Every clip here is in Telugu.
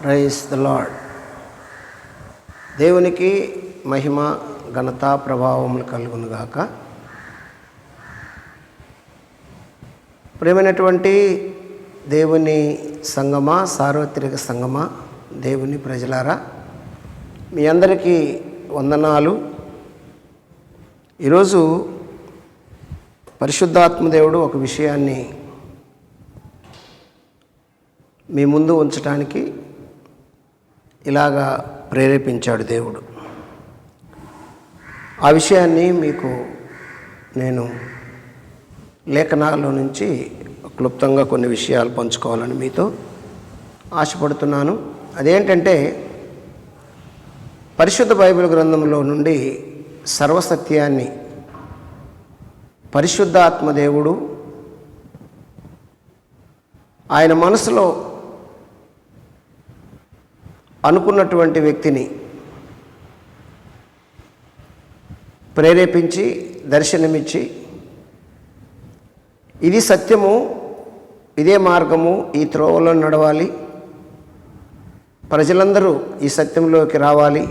ప్రైజ్ ద లాడ్ దేవునికి మహిమ ఘనత ప్రభావములు కలుగునుగాక ప్రేమైనటువంటి దేవుని సంగమా సార్వత్రిక సంగమా దేవుని ప్రజలారా మీ అందరికీ వందనాలు. ఈరోజు పరిశుద్ధాత్మదేవుడు ఒక విషయాన్ని మీ ముందు ఉంచడానికి ఇలాగా ప్రేరేపించాడు దేవుడు. ఆ విషయాన్ని మీకు నేను లేఖనాల్లో నుంచి క్లుప్తంగా కొన్ని విషయాలు పంచుకోవాలని మీతో ఆశపడుతున్నాను. అదేంటంటే పరిశుద్ధ బైబిల్ గ్రంథంలో నుండి సర్వసత్యాన్ని పరిశుద్ధాత్మదేవుడు ఆయన మనసులో అనుకున్నటువంటి వ్యక్తిని ప్రేరేపించి దర్శనమిచ్చి ఇది సత్యము ఇదే మార్గము ఈ త్రోవలో నడవాలి. ప్రజలందరూ ఈ సత్యంలోకి రావాలి.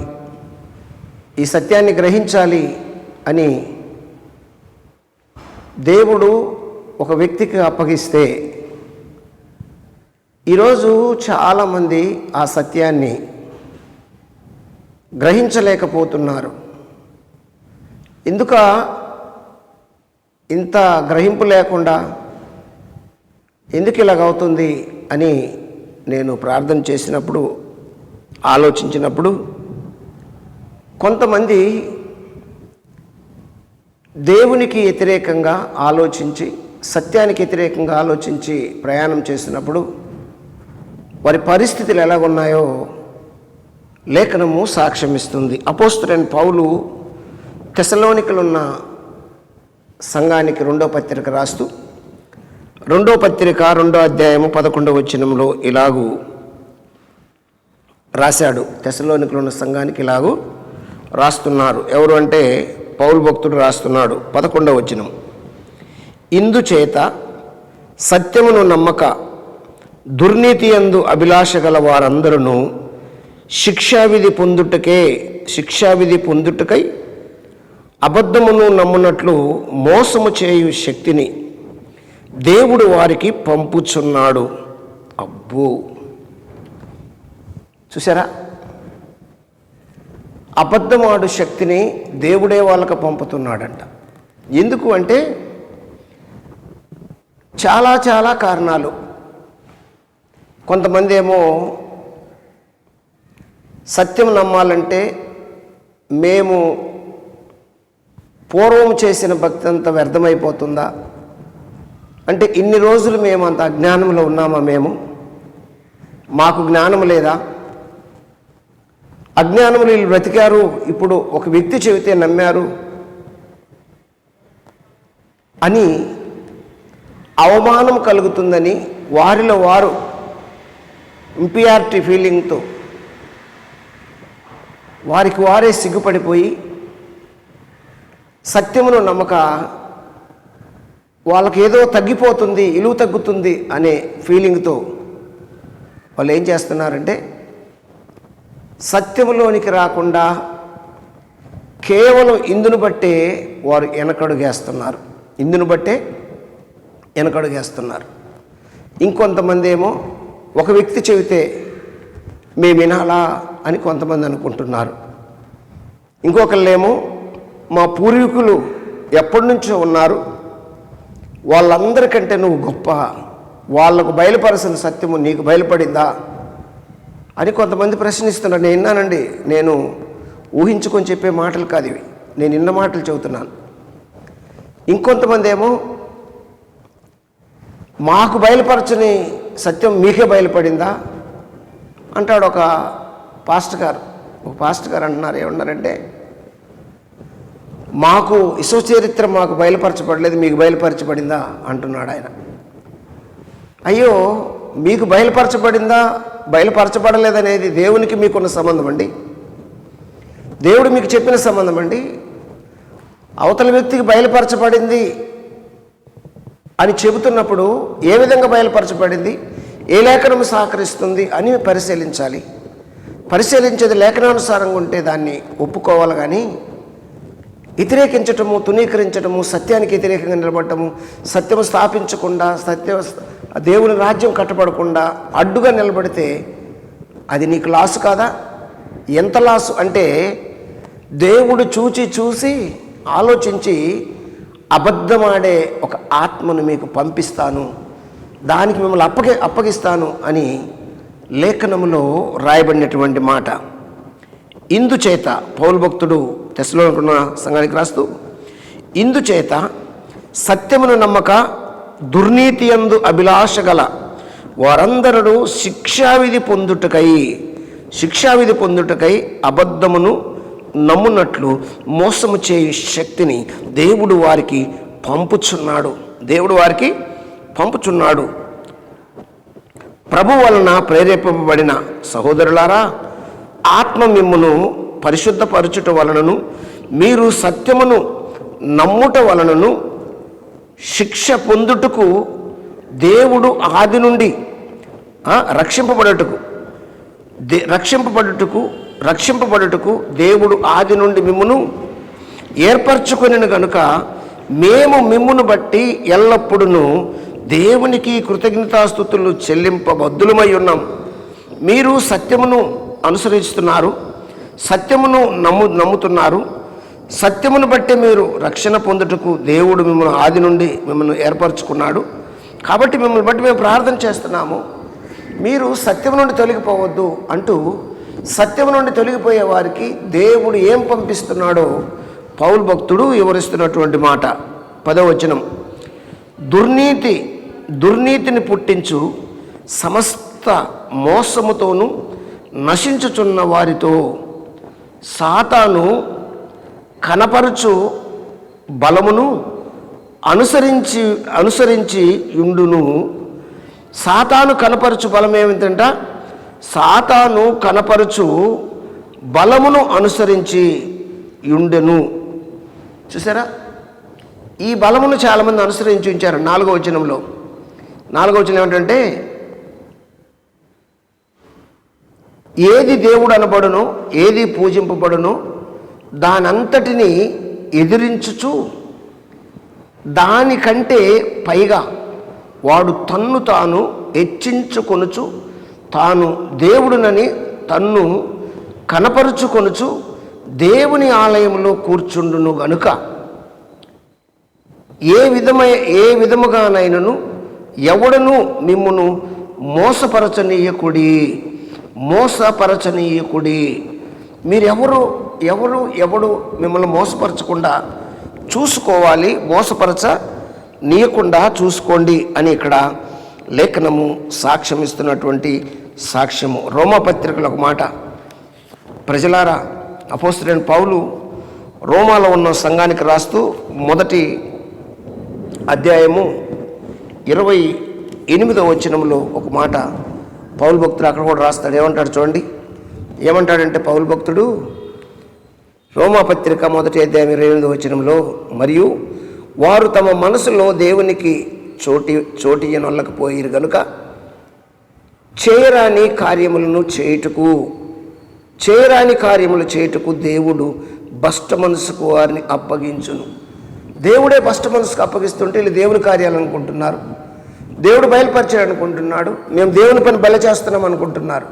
ఈ సత్యాన్ని గ్రహించాలి అని దేవుడు ఒక వ్యక్తికి అప్పగిస్తే ఈరోజు చాలామంది ఆ సత్యాన్ని గ్రహించలేకపోతున్నారు. ఎందుక? ఇంత గ్రహింపు లేకుండా ఎందుకు ఇలాగవుతుంది అని నేను ప్రార్థన చేసినప్పుడు ఆలోచించినప్పుడు కొంతమంది దేవునికి వ్యతిరేకంగా ఆలోచించి సత్యానికి వ్యతిరేకంగా ఆలోచించి ప్రయాణం చేసినప్పుడు వారి పరిస్థితులు ఎలాగున్నాయో లేఖనము సాక్ష్యమిస్తుంది. అపోస్తుడైన పౌలు కెసలోనికలున్న సంఘానికి రెండో పత్రిక రాస్తూ రెండో పత్రిక రెండో అధ్యాయము పదకొండవ వచనంలో ఇలాగూ రాశాడు. తెసలోనికలు ఉన్న సంఘానికి ఇలాగూ రాస్తున్నారు. ఎవరు అంటే పౌరు భక్తుడు రాస్తున్నాడు. పదకొండవ వచనం. ఇందుచేత సత్యమును నమ్మక దుర్నీతి ఎందు అభిలాష గల వారందరూ శిక్షావిధి పొందుటకే శిక్షావిధి పొందుటకై అబద్ధమును నమ్మునట్లు మోసము చేయు శక్తిని దేవుడు వారికి పంపుచున్నాడు. అబ్బో! చూసారా అబద్ధమాడు శక్తిని దేవుడే వాళ్ళకి పంపుతున్నాడంట. ఎందుకు అంటే చాలా చాలా కారణాలు. కొంతమంది ఏమో సత్యం నమ్మాలంటే మేము పూర్వం చేసిన భక్తి అంత వ్యర్థమైపోతుందా? అంటే ఇన్ని రోజులు మేము అంత అజ్ఞానంలో ఉన్నామా మేము? మాకు జ్ఞానం లేదా? అజ్ఞానములు వీళ్ళు బ్రతికారు ఇప్పుడు ఒక వ్యక్తి చెబితే నమ్మారు అని అవమానం కలుగుతుందని వారిలో వారు ఇంపియారిటీ ఫీలింగ్తో వారికి వారే సిగ్గుపడిపోయి సత్యమును నమ్మక వాళ్ళకి ఏదో తగ్గిపోతుంది ఇలువ తగ్గుతుంది అనే ఫీలింగ్తో వాళ్ళు ఏం చేస్తున్నారంటే సత్యములోనికి రాకుండా కేవలం ఇందును బట్టే వారు వెనకడుగేస్తున్నారు ఇందును బట్టే వెనకడుగేస్తున్నారు ఇంకొంతమంది ఏమో ఒక వ్యక్తి చెబితే మేము వినాలా? అని కొంతమంది అనుకుంటున్నారు. ఇంకొకళ్ళేమో మా పూర్వీకులు ఎప్పటి నుంచో ఉన్నారు. వాళ్ళందరికంటే నువ్వు గొప్ప. వాళ్ళకు బయలుపరచిన సత్యము నీకు బయలుపడిందా? అని కొంతమంది ప్రశ్నిస్తున్నారు. నేను విన్నానండి. నేను ఊహించుకొని చెప్పే మాటలు కాదు ఇవి. నేను ఇన్న మాటలు చెబుతున్నాను. ఇంకొంతమంది ఏమో మాకు బయలుపరచని సత్యం మీకే బయలుపడిందా? అంటాడు ఒక పాస్టర్ గారు ఒక పాస్టర్ గారు అంటున్నారు ఏమన్నారంటే మాకు చరిత్ర మాకు బయలుపరచబడలేదు మీకు బయలుపరచబడిందా? అంటున్నాడు ఆయన అయ్యో మీకు బయలుపరచబడిందా? బయలుపరచబడలేదనేది దేవునికి మీకున్న సంబంధం అండి దేవుడు మీకు చెప్పిన సంబంధం అండి అవతల వ్యక్తికి బయలుపరచబడింది అని చెబుతున్నప్పుడు ఏ విధంగా బయలుపరచబడింది? ఏ లేఖనం సహకరిస్తుంది అని పరిశీలించాలి. పరిశీలించేది లేఖనానుసారంగా ఉంటే దాన్ని ఒప్పుకోవాలి కానీ వ్యతిరేకించటము తునీకరించటము సత్యానికి వ్యతిరేకంగా నిలబడటము సత్యము స్థాపించకుండా సత్య దేవుని రాజ్యం కట్టబడకుండా అడ్డుగా నిలబడితే అది నీకు లాసు కాదా? ఎంత లాసు అంటే దేవుడు చూచి చూసి ఆలోచించి అబద్ధమాడే ఒక ఆత్మను మీకు పంపిస్తాను దానికి మిమ్మల్ని అప్పగి అప్పగిస్తాను అని లేఖనములో రాయబడినటువంటి మాట. ఇందుచేత పౌరు భక్తుడు తెశలో సంఘానికి రాస్తూ ఇందుచేత సత్యమును నమ్మక దుర్నీతి యందు అభిలాష గల వారందరూ శిక్షావిధి పొందుటకై శిక్షావిధి పొందుటకై అబద్ధమును నమ్మునట్లు మోసము చేయు శక్తిని దేవుడు వారికి పంపుచున్నాడు. దేవుడు వారికి పంపుచున్నాడు. ప్రభు వలన ప్రేరేపింపబడిన సహోదరులారా ఆత్మ మిమ్మును పరిశుద్ధపరచుట వలనను మీరు సత్యమును నమ్ముట వలనను శిక్ష పొందుటకు దేవుడు ఆది నుండి రక్షింపబడటకు రక్షింపబడుటకు దే రక్షింపబడుటకు రక్షింపబడుటకు దేవుడు ఆది నుండి మిమ్మును ఏర్పరచుకొనిన గనుక మేము మిమ్మును బట్టి ఎల్లప్పుడూ దేవునికి కృతజ్ఞతాస్థుతులు చెల్లింపబద్దులమై ఉన్నాం. మీరు సత్యమును అనుసరిస్తున్నారు సత్యమును నమ్ము నమ్ముతున్నారు సత్యమును బట్టి మీరు రక్షణ పొందుటకు దేవుడు మిమ్మల్ని ఆది నుండి మిమ్మల్ని ఏర్పరచుకున్నాడు. కాబట్టి మిమ్మల్ని బట్టి మేము ప్రార్థన చేస్తున్నాము. మీరు సత్యం నుండి తొలగిపోవద్దు అంటూ సత్యం నుండి తొలగిపోయే వారికి దేవుడు ఏం పంపిస్తున్నాడో పౌల్ భక్తుడు వివరిస్తున్నటువంటి మాట. పదవచనం. దుర్నీతి దుర్నీతిని పుట్టించు సమస్త మోసముతోనూ నశించుచున్న వారితో సాతాను కనపరుచు బలమును అనుసరించి అనుసరించి యుండును సాతాను కనపరుచు బలం ఏమిటంటే సాతాను కనపరచు బలమును అనుసరించి యుండెను. చూసారా? ఈ బలమును చాలామంది అనుసరించి ఉంచారు నాలుగో వచనంలో. నాలుగో వచనం ఏమిటంటే ఏది దేవుడు అనబడును ఏది పూజింపబడును దానంతటిని ఎదిరించుచు దానికంటే పైగా వాడు తన్ను తాను హెచ్చించుకొనుచు తాను దేవుడునని తన్ను కనపరుచుకొనుచు దేవుని ఆలయంలో కూర్చుండును గనుక. ఏ విధమై ఏ విధముగానైనను ఎవడను మిమ్మును మోసపరచనీయకుడి మోసపరచనీయకుడి. మీరెవరు ఎవరు ఎవడు మిమ్మల్ని మోసపరచకుండా చూసుకోవాలి మోసపరచ నీయకుండా చూసుకోండి అని ఇక్కడ లేఖనము సాక్ష్యం ఇస్తున్నటువంటి సాక్ష్యము. రోమపత్రికలు ఒక మాట. ప్రజలారా అపోస్తుడైన పౌలు రోమాలో ఉన్న సంఘానికి రాస్తూ మొదటి అధ్యాయము ఇరవై ఎనిమిదవ వచనంలో ఒక మాట పౌలు భక్తుడు అక్కడ కూడా రాస్తాడు. ఏమంటాడు చూడండి. ఏమంటాడంటే పౌలు భక్తుడు రోమాపత్రిక మొదటి అధ్యాయం ఇరవై ఎనిమిదవ వచనంలో మరియు వారు తమ మనసులో దేవునికి చోటి చోటియనొల్లకపోయిరు కనుక చేయరాని కార్యములను చేయుటకు చేయరాని కార్యములు చేయుటకు దేవుడు బష్ట మనసుకు వారిని అప్పగించును. దేవుడే బష్ట మనసుకు అప్పగిస్తుంటే వీళ్ళు దేవుని కార్యాలు అనుకుంటున్నారు. దేవుడు బయలుపరిచాడు అనుకుంటున్నాడు మేము దేవుని పని బల చేస్తున్నాం అనుకుంటున్నారు.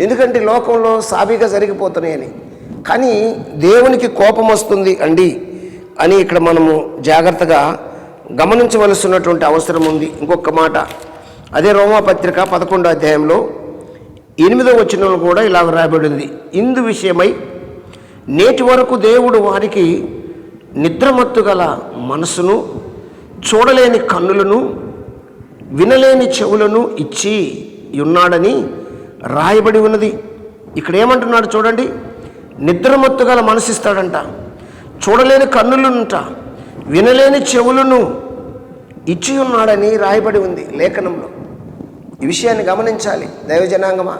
ఎందుకంటే లోకంలో సాబీగా జరిగిపోతున్నాయని. కానీ దేవునికి కోపం వస్తుంది అండి అని ఇక్కడ మనము జాగ్రత్తగా గమనించవలసినటువంటి అవసరం ఉంది. ఇంకొక మాట. అదే రోమాపత్రిక పదకొండో అధ్యాయంలో ఎనిమిదో వచనంలో కూడా ఇలా రాయబడింది. ఇందు విషయమై నేటి వరకు దేవుడు వారికి నిద్రమత్తు గల మనసును చూడలేని కన్నులను వినలేని చెవులను ఇచ్చి ఉన్నాడని రాయబడి ఉన్నది. ఇక్కడ ఏమంటున్నాడు చూడండి. నిద్రమత్తు గల మనసిస్తాడంట చూడలేని కన్నులుంట వినలేని చెవులను ఇచ్చి ఉన్నాడని రాయబడి ఉంది లేఖనంలో. ఈ విషయాన్ని గమనించాలి. దైవజనాంగమా?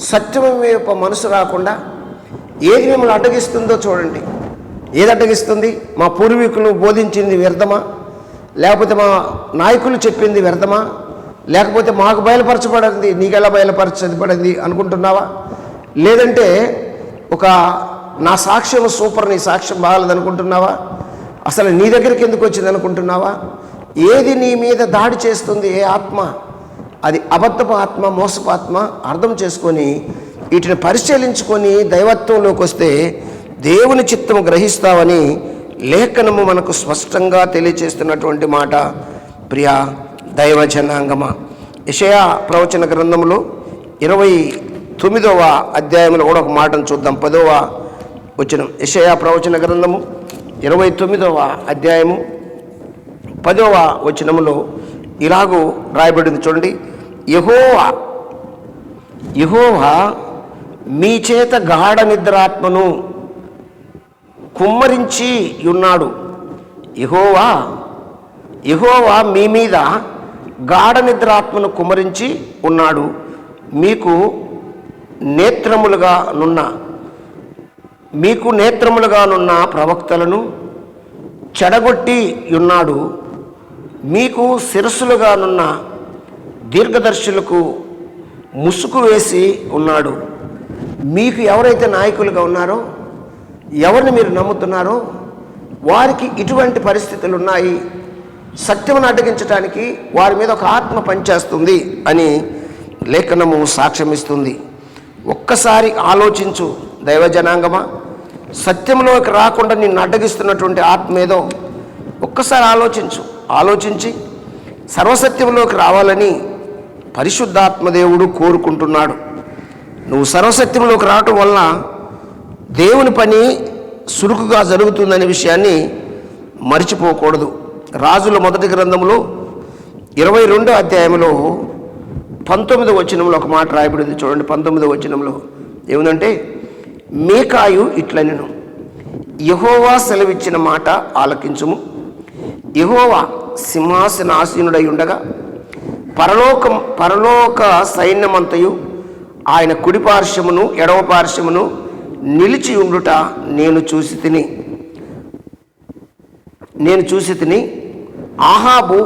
సత్యం వైపు మనసు రాకుండా ఏది మిమ్మల్ని అడ్డగిస్తుందో చూడండి. ఏది అడ్డగిస్తుంది? మా పూర్వీకులు బోధించింది వ్యర్థమా? లేకపోతే మా నాయకులు చెప్పింది వ్యర్థమా? లేకపోతే మాకు బయలుపరచబడింది నీకెలా బయలుపరచబడింది అనుకుంటున్నావా? లేదంటే ఒక నా సాక్ష్యం సూపర్ నీ సాక్ష్యం బాగాలేదు అనుకుంటున్నావా? అసలు నీ దగ్గరికి ఎందుకు వచ్చింది అనుకుంటున్నావా? ఏది నీ మీద దాడి చేస్తుంది? ఏ ఆత్మ? అది అబద్ధపు ఆత్మ మోసపు ఆత్మ అర్థం చేసుకొని వీటిని పరిశీలించుకొని దైవత్వంలోకి వస్తే దేవుని చిత్తము గ్రహిస్తావని లేఖనము మనకు స్పష్టంగా తెలియచేస్తున్నటువంటి మాట. ప్రియ దైవ జనాంగమ యషయా ప్రవచన గ్రంథంలో ఇరవై తొమ్మిదవ అధ్యాయంలో కూడా ఒక మాటను చూద్దాం. పదవ వచనం యషయా ప్రవచన గ్రంథము ఇరవై తొమ్మిదవ అధ్యాయము పదవ వచనములో ఇలాగూ రాయబడింది. చూడండి యహోవా యహోవా మీ చేత గాఢ నిద్రాత్మను కుమ్మరించి ఉన్నాడు. యహోవా యహోవా మీ మీద గాఢ నిద్రాత్మను కుమ్మరించి ఉన్నాడు. మీకు నేత్రములుగా నున్న మీకు నేత్రములుగా నున్న ప్రవక్తలను చెడగొట్టి ఉన్నాడు. మీకు శిరస్సులుగానున్న దీర్ఘదర్శులకు ముసుగు వేసి ఉన్నాడు. మీకు ఎవరైతే నాయకులుగా ఉన్నారో ఎవరిని మీరు నమ్ముతున్నారో వారికి ఇటువంటి పరిస్థితులు ఉన్నాయి సత్యమును అడ్డగించడానికి వారి మీద ఒక ఆత్మ పనిచేస్తుంది అని లేఖనము సాక్ష్యమిస్తుంది. ఒక్కసారి ఆలోచించు దైవజనాంగమా. సత్యంలోకి రాకుండా నిన్ను అడ్డగిస్తున్నటువంటి ఆత్మ ఏదో. ఒక్కసారి ఆలోచించు. ఆలోచించి సర్వసత్యంలోకి రావాలని పరిశుద్ధాత్మదేవుడు కోరుకుంటున్నాడు. నువ్వు సర్వసత్యంలోకి రావటం వలన దేవుని పని సురుకుగా జరుగుతుందనే విషయాన్ని మర్చిపోకూడదు. రాజుల మొదటి గ్రంథంలో ఇరవై రెండో అధ్యాయంలో పంతొమ్మిదో వచనంలో ఒక మాట రాయబడింది. చూడండి పంతొమ్మిదో వచనంలో ఏముందంటే మీకాయు ఇట్లనెను. యహోవా సెలవిచ్చిన మాట ఆలకించుము. యహోవా సింహాసనాసీనుడై ఉండగా పరలోకం పరలోక సైన్యమంతయు ఆయన కుడి పార్శ్వమును ఎడవ పార్శ్వమును నిలిచి ఉండుట నేను చూసి తిని నేను చూసి తిని ఆహాబు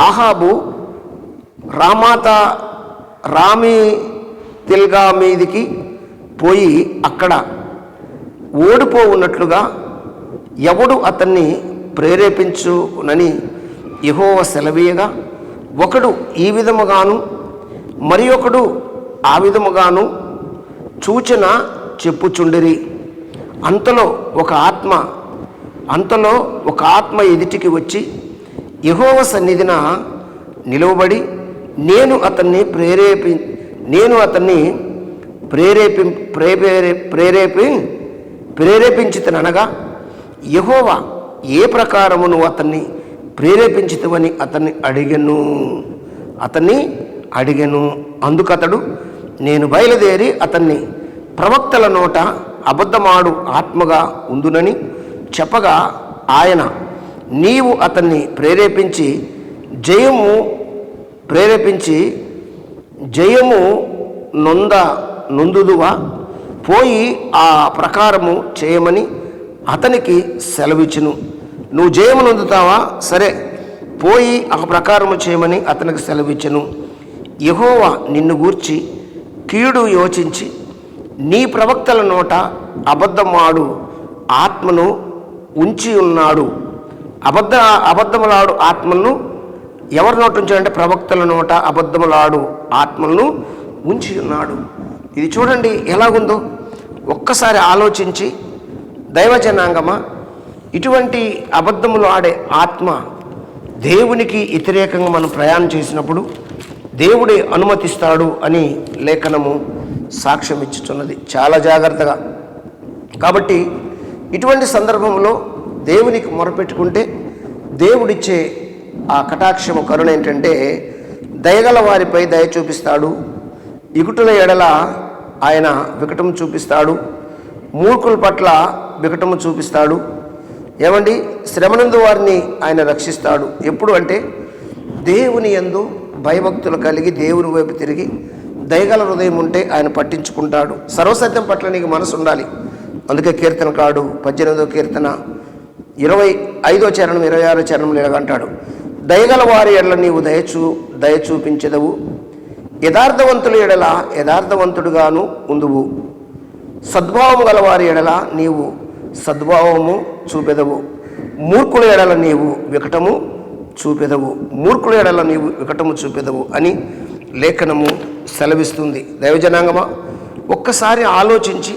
ఆహాబు రామాత రామి తిల్గా మీదికి పోయి అక్కడ ఓడిపో ఉన్నట్లుగా ఎవడు అతన్ని ప్రేరేపించునని యహోవ సెలవీయగా ఒకడు ఈ విధముగాను మరి ఒకడు ఆ విధముగాను సూచన చెప్పుచుండిరి. అంతలో ఒక ఆత్మ అంతలో ఒక ఆత్మ ఎదుటికి వచ్చి యహోవ సన్నిధిన నిలువబడి నేను అతన్ని ప్రేరేపి నేను అతన్ని ప్రేరేపి ప్రేరే ప్రేరేపి ప్రేరేపించితనగా యహోవ ఏ ప్రకారము నువ్వు అతన్ని ప్రేరేపించితవని అతన్ని అడిగను. అతన్ని అడిగను. అందుకతడు నేను బయలుదేరి అతన్ని ప్రవక్తల నోట అబద్ధమాడు ఆత్మగా ఉందునని చెప్పగా ఆయన నీవు అతన్ని ప్రేరేపించి జయము ప్రేరేపించి జయము నొంద నొందుదువా? పోయి ఆ ప్రకారము చేయమని అతనికి సెలవిచ్చును. నువ్వు జయమును అందుతావా? సరే. పోయి ఆ ప్రకారము చేయమని అతనికి సెలవిచ్చను. యహోవా నిన్ను గూర్చి కీడు యోచించి నీ ప్రవక్తల నోట అబద్ధమాడు ఆత్మను ఉంచి ఉన్నాడు. అబద్ధ అబద్ధములాడు ఆత్మను ఎవరి నోట ఉంచాడంటే ప్రవక్తల నోట అబద్ధములాడు ఆత్మలను ఉంచి ఉన్నాడు. ఇది చూడండి ఎలాగుందో. ఒక్కసారి ఆలోచించి దైవజనాంగమా? ఇటువంటి అబద్ధములు ఆడే ఆత్మ దేవునికి వ్యతిరేకంగా మనం ప్రయాణం చేసినప్పుడు దేవుడే అనుమతిస్తాడు అని లేఖనము సాక్ష్యం ఇచ్చుచున్నది. చాలా జాగ్రత్తగా. కాబట్టి ఇటువంటి సందర్భంలో దేవునికి మొరపెట్టుకుంటే దేవుడిచ్చే ఆ కటాక్షము కరుణ ఏంటంటే దయగల వారిపై దయ చూపిస్తాడు. ఇగుటుల ఎడల ఆయన వికటము చూపిస్తాడు. మూర్ఖుల పట్ల వికటము చూపిస్తాడు. ఏమండి? శ్రమనందు వారిని ఆయన రక్షిస్తాడు. ఎప్పుడు అంటే దేవుని యందు భయభక్తులు కలిగి దేవుని వైపు తిరిగి దయగల హృదయం ఉంటే ఆయన పట్టించుకుంటాడు. సర్వసత్యం పట్ల నీకు మనసు ఉండాలి. అందుకే కీర్తన కాడు పద్దెనిమిదో కీర్తన ఇరవై ఐదో చరణం ఇరవై ఆరో చరణంలో ఇలాగంటాడు దయగల వారి ఎడల నీవు దయచూ దయ చూపించెదవు. యథార్థవంతుల ఎడల యథార్థవంతుడుగాను ఉందువు. సద్భావము గల వారి ఎడల నీవు సద్భావము చూపెదవు. మూర్ఖుల ఎడల నీవు వికటము చూపెదవు. మూర్ఖుల ఎడల నీవు వికటము చూపెదవు అని లేఖనము సెలవిస్తుంది. దైవజనాంగమా? ఒక్కసారి ఆలోచించి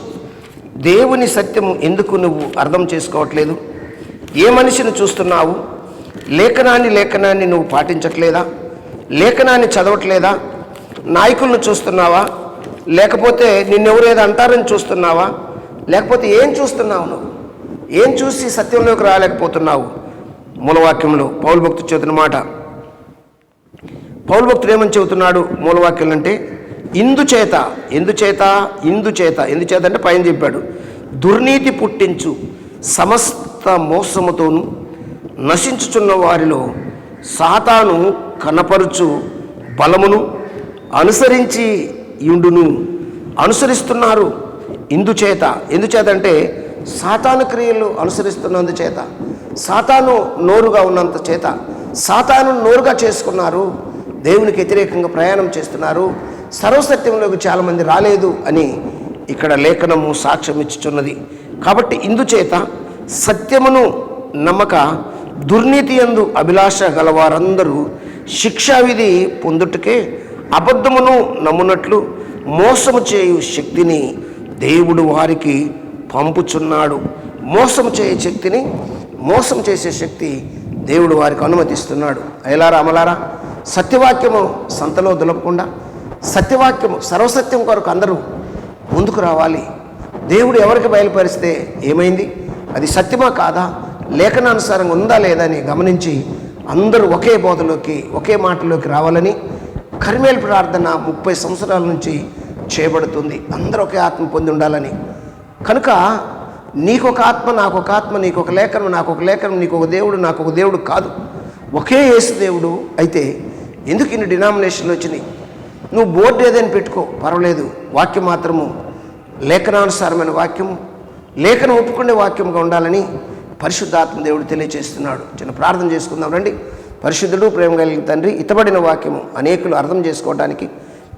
దేవుని సత్యము ఎందుకు నువ్వు అర్థం చేసుకోవట్లేదు? ఏ మనిషిని చూస్తున్నావు? లేఖనాన్ని లేఖనాన్ని నువ్వు పాటించట్లేదా? లేఖనాన్ని చదవట్లేదా? నాయకులను చూస్తున్నావా? లేకపోతే నిన్నెవరేదో అంటారని చూస్తున్నావా? లేకపోతే ఏం చూస్తున్నావు నువ్వు? ఏం చూసి సత్యంలోకి రాలేకపోతున్నావు? మూలవాక్యంలో పౌలు చేతున్న చెబుతున్న మాట. పౌలు భక్తుడు ఏమని చెబుతున్నాడు మూలవాక్యం అంటే ఇందుచేత ఎందుచేత ఇందుచేత. ఎందుచేత అంటే పైన చెప్పాడు. దుర్నీతి పుట్టించు సమస్త మోసముతోను నశించుచున్న వారిలో సాతాను కనపరుచు బలమును అనుసరించి ఇండును అనుసరిస్తున్నారు. ఇందుచేత. ఎందుచేత అంటే సాతాను క్రియలు అనుసరిస్తున్నందుచేత సాతాను నోరుగా ఉన్నంత చేత సాతాను నోరుగా చేసుకున్నారు దేవునికి వ్యతిరేకంగా ప్రయాణం చేస్తున్నారు సర్వసత్యంలోకి చాలామంది రాలేదు అని ఇక్కడ లేఖనము సాక్ష్యం ఇచ్చుచున్నది. కాబట్టి ఇందుచేత సత్యమును నమ్మక దుర్నీతి ఎందు అభిలాష గలవారందరూ శిక్షావిధి పొందుటకే అబద్ధమును నమ్మునట్లు మోసము చేయు శక్తిని దేవుడు వారికి పంపుచున్నాడు. మోసం చేయే శక్తిని మోసం చేసే శక్తి దేవుడు వారికి అనుమతిస్తున్నాడు. అయలారా అమలారా సత్యవాక్యము సంతలో దులపకుండా సత్యవాక్యము సర్వసత్యం కొరకు అందరూ ముందుకు రావాలి. దేవుడు ఎవరికి బయలుపరిస్తే ఏమైంది? అది సత్యమా కాదా? లేఖనానుసారంగా ఉందా లేదా అని గమనించి అందరూ ఒకే బోధలోకి ఒకే మాటలోకి రావాలని కరిమేల్ ప్రార్థన ముప్పై సంవత్సరాల నుంచి చేయబడుతుంది. అందరూ ఒకే ఆత్మ పొంది ఉండాలని కనుక నీకొక ఆత్మ నాకు ఒక ఆత్మ నీకొక లేఖనం నాకొక లేఖనం నీకు ఒక దేవుడు నాకు ఒక దేవుడు కాదు. ఒకే యేసు దేవుడు అయితే ఎందుకు ఇన్ని డినామినేషన్లు వచ్చినాయి? నువ్వు బోర్డు ఏదైనా పెట్టుకో పర్వాలేదు. వాక్యం మాత్రము లేఖనానుసారమైన వాక్యము లేఖనం ఒప్పుకునే వాక్యంగా ఉండాలని పరిశుద్ధాత్మ దేవుడు తెలియచేస్తున్నాడు. చిన్న ప్రార్థన చేసుకుందాం రండి. పరిశుద్ధుడు ప్రేమ కలిగిన తండ్రి ఇతబడిన వాక్యము అనేకులు అర్థం చేసుకోవడానికి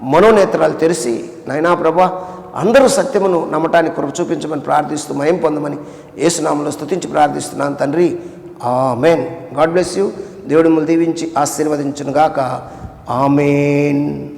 మనోనేత్రాలు తెరిచి నైనా ప్రభా అందరూ సత్యమును నమ్మటానికి కృప చూపించమని ప్రార్థిస్తూ మయం పొందమని ఏసునామంలో స్తుతించి ప్రార్థిస్తున్నాను తండ్రి. ఆ మేన్ గాడ్ బ్లెస్ యూ. దేవుడు దీవించి ఆశీర్వదించునుగాక. ఆమెన్.